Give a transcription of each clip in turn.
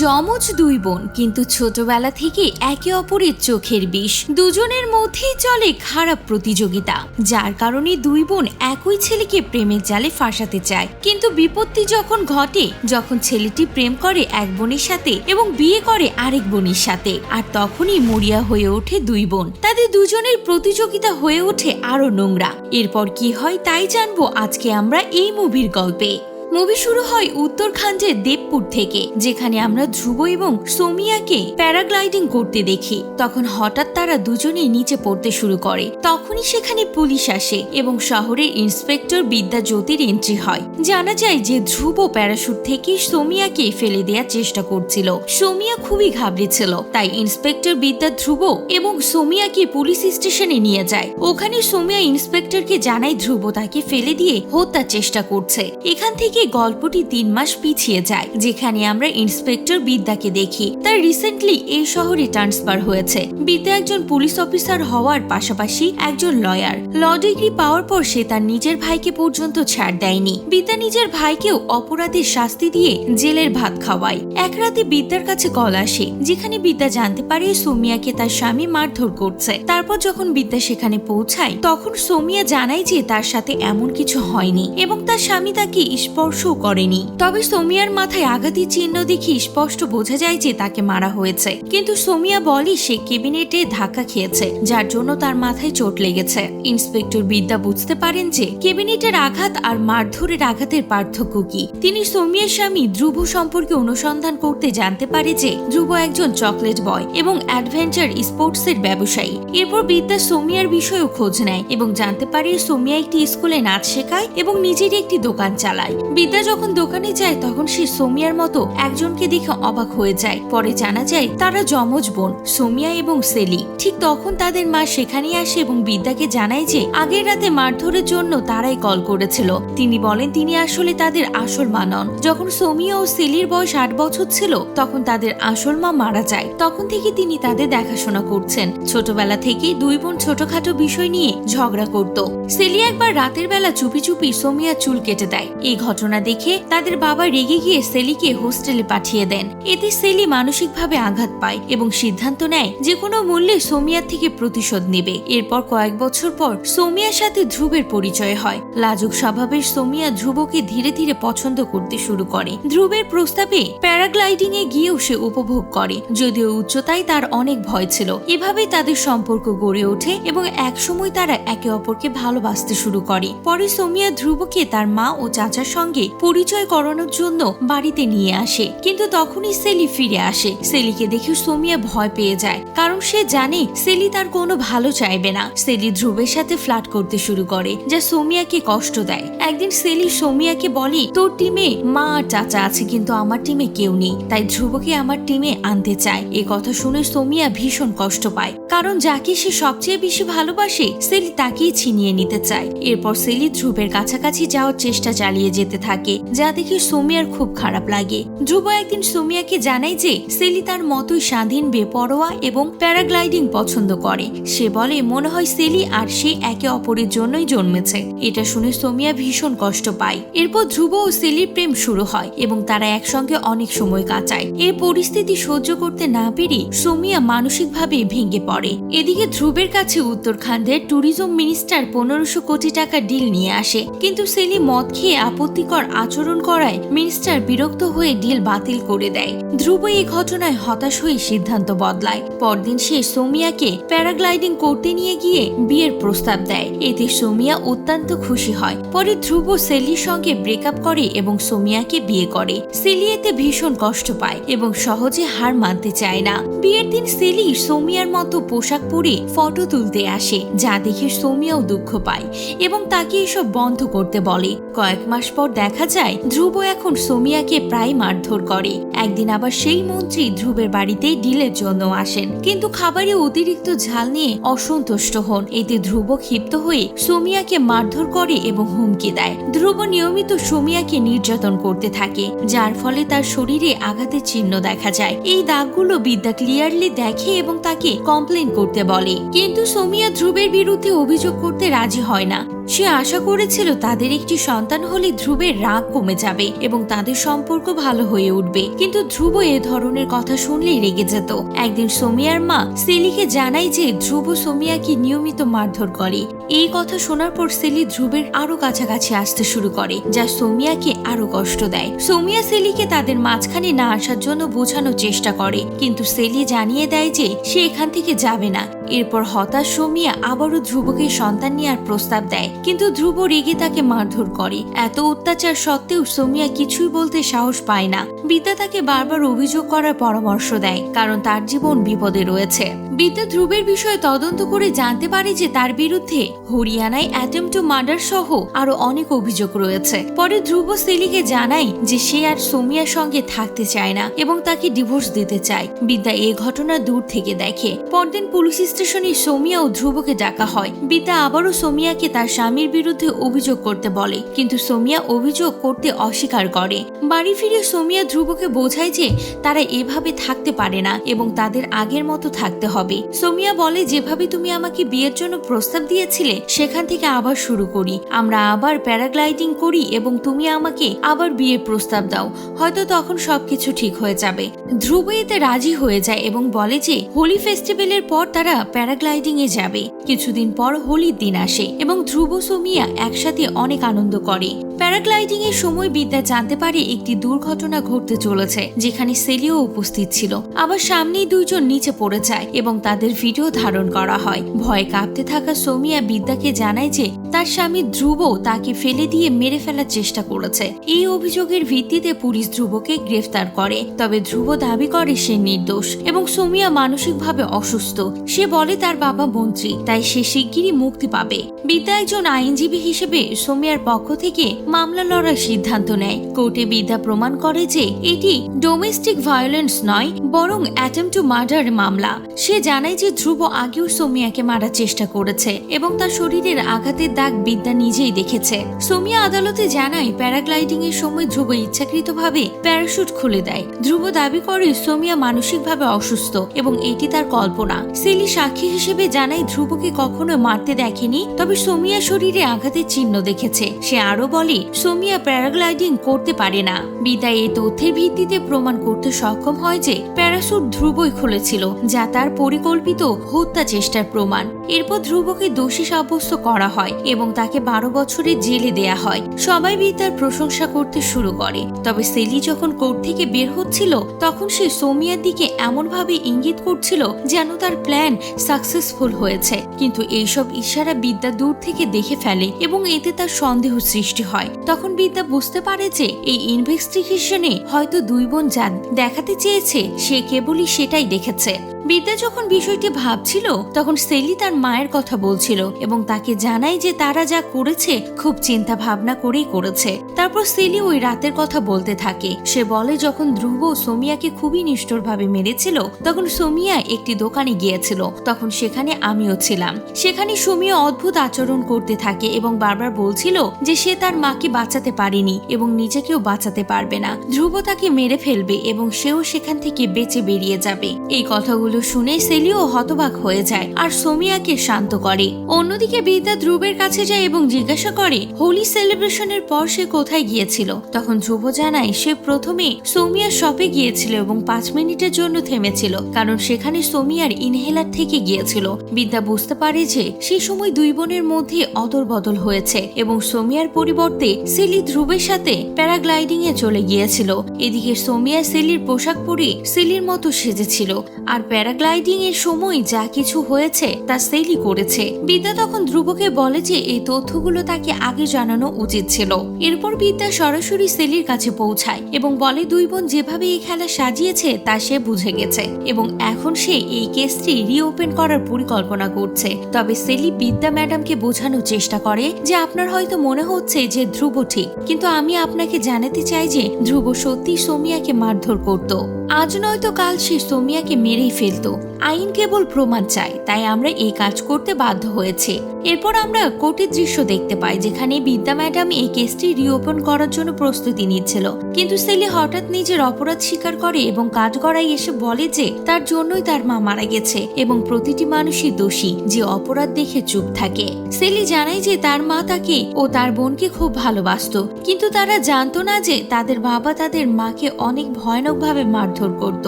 যমজ দুই বোন, কিন্তু ছোটবেলা থেকে একে অপরের চোখের বিষ। দুজনের মধ্যেই চলে খারাপ প্রতিযোগিতা, যার কারণে দুই বোন একই ছেলেকে প্রেমের জালে ফাঁসাতে চায়। কিন্তু বিপত্তি যখন ঘটে, যখন ছেলেটি প্রেম করে এক বোনের সাথে এবং বিয়ে করে আরেক বোনের সাথে, আর তখনই মরিয়া হয়ে ওঠে দুই বোন। তাদের দুজনের প্রতিযোগিতা হয়ে ওঠে আরও নোংরা। এরপর কি হয় তাই জানব আজকে আমরা এই মুভির গল্পে। মুভি শুরু হয় উত্তরাখণ্ডের দেবপুর থেকে, যেখানে আমরা ধ্রুব এবং সোমিয়াকে প্যারাগ্লাইডিং করতে দেখি। তখন হঠাৎ তারা দুজনেই নিচে পড়তে শুরু করে। তখনই সেখানে পুলিশ আসে এবং শহরের ইন্সপেক্টর বিদ্যা জ্যোতির এন্ট্রি হয়। জানা যায় যে ধ্রুব প্যারাশুট থেকে সোমিয়াকে ফেলে দেওয়ার চেষ্টা করছিল। সোমিয়া খুবই ঘাবড়েছিল তাই ইন্সপেক্টর বিদ্যা ধ্রুব এবং সোমিয়াকে পুলিশ স্টেশনে নিয়ে যায়। ওখানে সোমিয়া ইন্সপেক্টরকে জানায় ধ্রুব তাকে ফেলে দিয়ে হত্যার চেষ্টা করছে। এখান থেকে গল্পটি তিন মাস পিছিয়ে যায় যেখানে আমরা ইন্সপেক্টর বিদ্যাকে দেখি। তার রিসেন্টলি এই শহরে ট্রান্সফার হয়েছে। বিদ্যা একজন পুলিশ অফিসার হওয়ার পাশাপাশি একজন লয়ার ল ডিগ্রি পাওয়ার পর সে তার নিজের ভাইকে পর্যন্ত ছাড় দেয়নি। বিদ্যা নিজের ভাইকেও অপরাধের শাস্তি দিয়ে জেলের ভাত খাওয়ায়। এক রাতে বিদ্যার কাছে কল আসে, যেখানে বিদ্যা জানতে পারে সোমিয়াকে তার স্বামী মারধর করছে। তারপর যখন বিদ্যা সেখানে পৌঁছায়, তখন সোমিয়া জানায় যে তার সাথে এমন কিছু হয়নি এবং তার স্বামী তাকে স্পর্শও করেনি। তবে সোমিয়ার মাথায় আঘাতের চিহ্ন দেখে স্পষ্ট বোঝা যায় যে তাকে মারা হয়েছে। কিন্তু সোমিয়া বলে সে কেবিনেটে ধাক্কা খেয়েছে, যার জন্য তার মাথায় চোট লেগেছে। ইন্সপেক্টর বিদ্যা বুঝতে পারেন যে কেবিনেটের আঘাত আর মারধরের আঘাতের পার্থক্য কি। তিনি সোমিয়ার স্বামী ধ্রুব সম্পর্কে অনুসন্ধান করতে জানতে পারে যে ধ্রুব একজন চকলেট বয় এবং অ্যাডভেঞ্চার স্পোর্টসের ব্যবসায়ী। এরপর বিদ্যা সোমিয়ার বিষয়েও খোঁজ নেয় এবং জানতে পারে সোমিয়া একটি স্কুলে নাচ শেখায় এবং নিজেরই একটি দোকান চালায়। বিদ্যা যখন দোকানে যায়, তখন সে সোমিয়ার মতো একজনকে দেখে অবাক হয়ে যায়। পরে জানা যায়, তারা যমজ বোন, সোমিয়া এবং সেলি। ঠিক তখন তাদের মা সেখানে আসে এবং বিদ্যাকে জানায় যে, আগের রাতে মারধরের জন্য তারাই কল করেছিল। তিনি বলেন, তিনি আসলে তাদের আসল মা নন। যখন সোমিয়া ও সেলির বয়স আট বছর ছিল, তখন তাদের আসল মা মারা যায়। তখন থেকে তিনি তাদের দেখাশোনা করছেন। ছোটবেলা থেকেই দুই বোন ছোটখাটো বিষয় নিয়ে ঝগড়া করত। সেলি একবার রাতের বেলা চুপি চুপি সোমিয়া চুল কেটে দেয়। এই ঘটনা দেখে তাদের বাবা রেগে গিয়ে সেলিকে হোস্টেলে পাঠিয়ে দেন। এতে সেলি মানসিকভাবে আঘাত পায় এবং সিদ্ধান্ত নেয় যে কোনো মূল্যে সোমিয়ার থেকে প্রতিশোধ নেবে। এরপর কয়েক বছর পর সোমিয়ার সাথে ধ্রুবের পরিচয় হয়। লাজুক স্বভাবের সোমিয়া ধ্রুবকে ধীরে ধীরে পছন্দ করতে শুরু করে। ধ্রুবের প্রস্তাবে প্যারাগ্লাইডিং এ গিয়েও সে উপভোগ করে, যদিও উচ্চতায় তার অনেক ভয় ছিল। এভাবেই তাদের সম্পর্ক গড়ে ওঠে এবং একসময় তারা একে অপরকে ভালোবাসতে শুরু করে। পরে সোমিয়া ধ্রুবকে তার মা ও চাচার সঙ্গে পরিচয় করানোর জন্য বাড়িতে নিয়ে আসে, কিন্তু তখনই সেলি ফিরে আসে। সেলিকে দেখে সোমিয়া ভয় পেয়ে যায়, কারণ সে জানে সেলি তার কোনো ভালো চাইবে না। সেলি ধ্রুবের সাথে ফ্লাট করতে শুরু করে, যা সোমিয়াকে কষ্ট দেয়। একদিন সেলি সোমিয়াকে বলে, তোর টিমে মা আর চাচা আছে, কিন্তু আমার টিমে কেউ নেই। তাই ধ্রুবকে আমার টিমে আনতে চায়। এ কথা শুনে সোমিয়া ভীষণ কষ্ট পায়। কারণ যাকে সে সবচেয়ে বেশি ভালোবাসে, সেলি তাকেই ছিনিয়ে নিতে চায়। এরপর সেলি ধ্রুবের কাছাকাছি যাওয়ার চেষ্টা চালিয়ে যেতে থাকে, যা দেখে সোমিয়ার খুব খারাপ লাগে। ধ্রুব একদিন সোমিয়াকে জানায় যে, সেলি তার মতোই স্বাধীন, বেপরোয়া এবং প্যারাগ্লাইডিং পছন্দ করে। সে বলে, মনে হয় সেলি আর সে একে অপরের জন্যই জন্মেছে। এটা শুনে সোমিয়া ভীষণ কষ্ট পায়। এরপর ধ্রুব ও সেলির প্রেম শুরু হয় এবং তারা একসঙ্গে অনেক সময় কাটায়। এই পরিস্থিতি সহ্য করতে না পেরে সোমিয়া মানসিকভাবে ভেঙে পড়ে। এদিকে ধ্রুবের কাছে উত্তরাখণ্ডের ট্যুরিজম মিনিস্টার পনেরোশো কোটি টাকা ডিল নিয়ে আসে। কিন্তু সেলি মদ খেয়ে আপত্তিকর আচরণ করায় মিনিস্টার বিরক্ত হয়ে ডিল বাতিল করে দেয়। ধ্রুব এই ঘটনায় হতাশ হয়ে সিদ্ধান্ত বদলায়। পরদিন সে সোমিয়াকে প্যারাগ্লাইডিং করতে নিয়ে গিয়ে বিয়ের প্রস্তাব দেয়। এতে সোমিয়া অত্যন্ত খুশি হয়। পরে ধ্রুব সেলির সঙ্গে ব্রেকআপ করে এবং সোমিয়াকে বিয়ে করে। সেলি এতে ভীষণ কষ্ট পায় এবং সহজে হার মানতে চায় না। বিয়ের দিন সেলি সোমিয়ার মতো পোশাক পরে ফটো তুলতে আসে, যা দেখে সোমিয়াও দুঃখ পায় এবং তাকে এসব বন্ধ করতে বলে। কয়েক মাস পর দেখা যায়, ধ্রুব এখন সোমিয়াকে প্রায় মারধর করে। একদিন আবার সেই মন্ত্রী ধ্রুবের বাড়িতে ডিলের জন্য আসেন। কিন্তু খাবারে অতিরিক্ত ঝাল নিয়ে অসন্তুষ্ট হন। এতে ধ্রুব ক্ষিপ্ত হয়ে সোমিয়াকে মারধর করে এবং হুমকি দেয়। ধ্রুব নিয়মিত সোমিয়াকে নির্যাতন করতে থাকে, যার ফলে তার শরীরে আঘাতের চিহ্ন দেখা যায়। এই দাগগুলো বিদ্যা ক্লিয়ারলি দেখে এবং তাকে কমপ্লেন করতে বলে। কিন্তু সোমিয়া ধ্রুবের বিরুদ্ধে অভিযোগ করতে রাজি হয় না। সে আশা করেছিল তাদের একটি সন্তান হলে ধ্রুবের রাগ কমে যাবে এবং তাদের সম্পর্ক ভালো হয়ে উঠবে। কিন্তু ধ্রুব এ ধরনের কথা শুনলেই রেগে যেত। একদিন সোমিয়ার মা সেলিকে জানায় যে ধ্রুব সোমিয়াকে নিয়মিত মারধর করে। এই কথা শোনার পর সেলি ধ্রুবের আরও কাছাকাছি আসতে শুরু করে, যা সোমিয়াকে আরও কষ্ট দেয়। সোমিয়া সেলিকে তাদের মাঝখানে না আসার জন্য বোঝানোর চেষ্টা করে, কিন্তু সেলি জানিয়ে দেয় যে সে এখান থেকে যাবে না। এরপর হতাশ সোমিয়া আবারও ধ্রুবকে সন্তান নেওয়ার প্রস্তাব দেয়, কিন্তু ধ্রুব রেগে তাকে মারধর করে। এত অত্যাচার সত্ত্বেও সোমিয়া কিছুই বলতে সাহস পায় না। বিদ্যা তাকে বারবার অভিযোগ করার পরামর্শ দেয়, কারণ তার জীবন বিপদে রয়েছে। বিদ্যা ধ্রুবের বিষয়ে তদন্ত করে জানতে পারে যে তার বিরুদ্ধে হরিয়ানায় অ্যাটেম্প টু মার্ডার সহ আরও অনেক অভিযোগ রয়েছে। পরে ধ্রুব সেলিকে জানায় যে সে আর সোমিয়ার সঙ্গে থাকতে চায় না এবং তাকে ডিভোর্স দিতে চায়। বিদ্যা এ ঘটনা দূর থেকে দেখে। পরদিন পুলিশ স্টেশনে সোমিয়া ও ধ্রুবকে ডাকা হয়। বিদ্যা আবারও সোমিয়াকে তার স্বামীর বিরুদ্ধে অভিযোগ করতে বলে। কিন্তু সোমিয়া অভিযোগ করতে অস্বীকার করে। বাড়ি ফিরে সোমিয়া ধ্রুবকে বোঝায় যে তারা এভাবে থাকতে পারে না এবং তাদের আগের মতো থাকতে হবে। সোমিয়া বলে, যেভাবে তুমি আমাকে বিয়ের জন্য প্রস্তাব দিয়েছিলে সেখান থেকে আবার শুরু করি। আমরা আবার প্যারাগ্লাইডিং করি এবং তুমি আমাকে আবার বিয়ের প্রস্তাব দাও। হয়তো তখন সবকিছু ঠিক হয়ে যাবে। ধ্রুব এতে রাজি হয়ে যায় এবং বলে যে, হোলি ফেস্টিভ্যালের পর তারা প্যারাগ্লাইডিং এ যাবে। কিছুদিন পর হোলির দিন আসে এবং ধ্রুব সোমিয়া একসাথে অনেক আনন্দ করে। প্যারাগ্লাইডিং এর সময় বিদ্যা জানতে পারে একটি দুর্ঘটনা ঘটতে চলেছে, যেখানে সেলিও উপস্থিত ছিল। আবার সামনেই দুইজন নিচে পড়ে যায় এবং তাদের ভিডিও ধারণ করা হয়। ভয়ে কাঁপতে থাকা সোমিয়া বিদ্যাকে জানায় যে তার স্বামী ধ্রুব তাকে ফেলে দিয়ে মেরে ফেলার চেষ্টা করেছে। এই অভিযোগের ভিত্তিতে পুলিশ ধ্রুবকে গ্রেফতার করে। তবে ধ্রুব দাবি করে সে নির্দোষ এবং সোমিয়া মানসিকভাবে অসুস্থ। সে বলে তার বাবা মন্ত্রী, তাই সে শিগগিরই মুক্তি পাবে। বিদ্যা একজন আইনজীবী হিসেবে সোমিয়ার পক্ষ থেকে মামলা লড়ার সিদ্ধান্ত নেয়। কোর্টে বিদ্যা প্রমাণ করে যে এটি ডোমেস্টিক ভায়োলেন্স নয়, বরং অ্যাটেম্প টু মার্ডার মামলা। সে জানায় যে ধ্রুব আগেও সোমিয়াকে মারার চেষ্টা করেছে এবং তার শরীরের আঘাতের দাগ বিদ্যা নিজেই দেখেছে। সোমিয়া আদালতে জানায় প্যারাগ্লাইডিং এর সময় ধ্রুব ইচ্ছাকৃতভাবে প্যারাশুট খুলে দেয়। ধ্রুব দাবি করে, সোমিয়া মানসিকভাবে অসুস্থ এবং এটি তার কল্পনা। সেলি সাক্ষী হিসেবে জানায়, ধ্রুবকে কখনো মারতে দেখেনি, তবে সোমিয়া শরীরে আঘাতের চিহ্ন দেখেছে। সে আরও বলে, সোমিয়া প্যারাগ্লাইডিং করতে পারে না। বিদায় এই তথ্যের ভিত্তিতে প্রমাণ করতে সক্ষম হয় যে, প্যারাশুট ধ্রুবই খুলেছিল, যা তার পরিকল্পিত হত্যা চেষ্টার প্রমাণ। এরপর ধ্রুবকে দোষী সাব্যস্ত করা হয় এবং তাকে বারো বছরের জেলে দেয়া হয়। সবাই বিদ্যার প্রশংসা করতে শুরু করে। তবে সেলি যখন কোর্ট থেকে বের হচ্ছিল, তখন সে সোমিয়ার দিকে এমনভাবে ইঙ্গিত করছিল যেন তার প্ল্যান সাকসেসফুল হয়েছে। কিন্তু এইসব ইশারা বিদ্যা দূর থেকে দেখে ফেলে এবং এতে তার সন্দেহ সৃষ্টি হয়। তখন বিদ্যা বুঝতে পারে যে এই ইনভেস্টিগেশনে হয়তো দুই বোন যান। দেখাতে চেয়েছে সে কেবলই সেটাই দেখেছে। বিদ্যা যখন বিষয়টি ভাবছিল, তখন সেলি তার মায়ের কথা বলছিল এবং তাকে জানায় যে তারা যা করেছে, খুব চিন্তা ভাবনা করেই করেছে। তারপর সেলি ওই রাতের কথা বলতে থাকে। সে বলে, যখন ধ্রুব সোমিয়াকে খুবই নিষ্ঠুরভাবে মেরেছিল, তখন সোমিয়া একটি দোকানে গিয়েছিল। তখন সেখানে আমিও ছিলাম। সেখানে সোমিয়া অদ্ভুত আচরণ করতে থাকে এবং বারবার বলছিল যে সে তার মাকে বাঁচাতে পারেনি এবং নিজেকেও বাঁচাতে পারবে না। ধ্রুব তাকে মেরে ফেলবে এবং সেও সেখান থেকে বেঁচে বেরিয়ে যাবে। এই কথাগুলো শুনে সেলিও হতবাক হয়ে যায় আর সোমিয়াকে শান্ত করে। অন্যদিকে বিদ্যা ধ্রুবের কাছে যায় এবং জিজ্ঞাসা করে, হোলি সেলিব্রেশনের পর সে কোথায় গিয়েছিল? তখন ধ্রুব জানায়, সে প্রথমে সোমিয়ার শপে গিয়েছিল এবং পাঁচ মিনিটের জন্য থেমেছিল, কারণ সেখানে সোমিয়ার ইনহেলার থেকে গিয়েছিল। বিদ্যা বুঝতে পারে যে, সে সময় দুই বোনের মধ্যে অদল বদল হয়েছে এবং সোমিয়ার পরিবর্তে সেলি ধ্রুবের সাথে প্যারাগ্লাইডিং এ চলে গিয়েছিল। এদিকে সোমিয়া সেলির পোশাক পরে সেলির মতো সেজেছিল, আর প্যারাগ্লাইডিং এর সময় যা কিছু হয়েছে তা সেলি করেছে। বিদ্যা তখন ধ্রুবকে বলে যে এই তথ্যগুলো তাকে আগে জানানো উচিত ছিল। এরপর বিদ্যা সরাসরি সেলির কাছে পৌঁছায় এবং বলে, দুই বোন যেভাবে এই খেলা সাজিয়েছে তা সে বুঝে গেছে এবং এখন সে এই কেসটি রিওপেন করার পরিকল্পনা করছে। তবে সেলি বিদ্যা ম্যাডামকে বোঝানোর চেষ্টা করে যে আপনার হয়তো মনে হচ্ছে যে ধ্রুব ঠিক, কিন্তু আমি আপনাকে জানাতে চাই যে ধ্রুব সত্যি সোমিয়াকে মারধর করত। আজ নয়তো কাল সে সোমিয়াকে মেরেই عيلته আইন কেবল প্রমাণ চায় তাই আমরা এই কাজ করতে বাধ্য হয়েছে। এরপর আমরা কোর্টের দৃশ্য দেখতে পাই, যেখানে বিদ্যা ম্যাডাম এই কেসটি রিওপেন করার জন্য প্রস্তুতি নিচ্ছিল। কিন্তু সেলি হঠাৎ নিজের অপরাধ স্বীকার করে এবং কাঠগড়ায় এসে বলে যে, তার জন্যই তার মা মারা গেছে এবং প্রতিটি মানুষই দোষী, যে অপরাধ দেখে চুপ থাকে। সেলি জানায় যে তার মা তাকে ও তার বোনকে খুব ভালোবাসতো, কিন্তু তারা জানতো না যে তাদের বাবা তাদের মাকে অনেক ভয়ানকভাবে মারধর করত।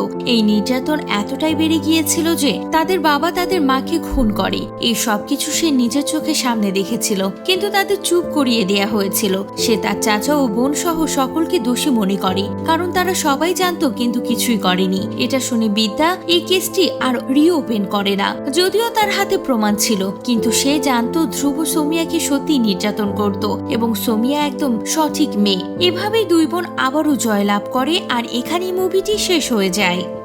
এই নির্যাতন এতটাই বেড়ে গিয়েছিল যে তাদের বাবা তাদের মাকে খুন করে। এই সবকিছু সে নিজের চোখের সামনে দেখেছিল, কিন্তু তাদের চুপ করিয়ে দেয়া হয়েছিল। সে তার চাচা ও বোন সহ সকলকে দোষী মনে করে, কারণ তারা সবাই জানতো কিন্তু কিছুই করেনি। এটা শুনে বিদ্যা এই কেসটি আর রিওপেন করে না। যদিও তার হাতে প্রমাণ ছিল, কিন্তু সে জানতো ধ্রুব সোমিয়াকে সত্যি নির্যাতন করত এবং সোমিয়া একদম সঠিক মেয়ে। এভাবেই দুই বোন আবারও জয়লাভ করে আর এখানেই মুভিটি শেষ হয়ে যায়।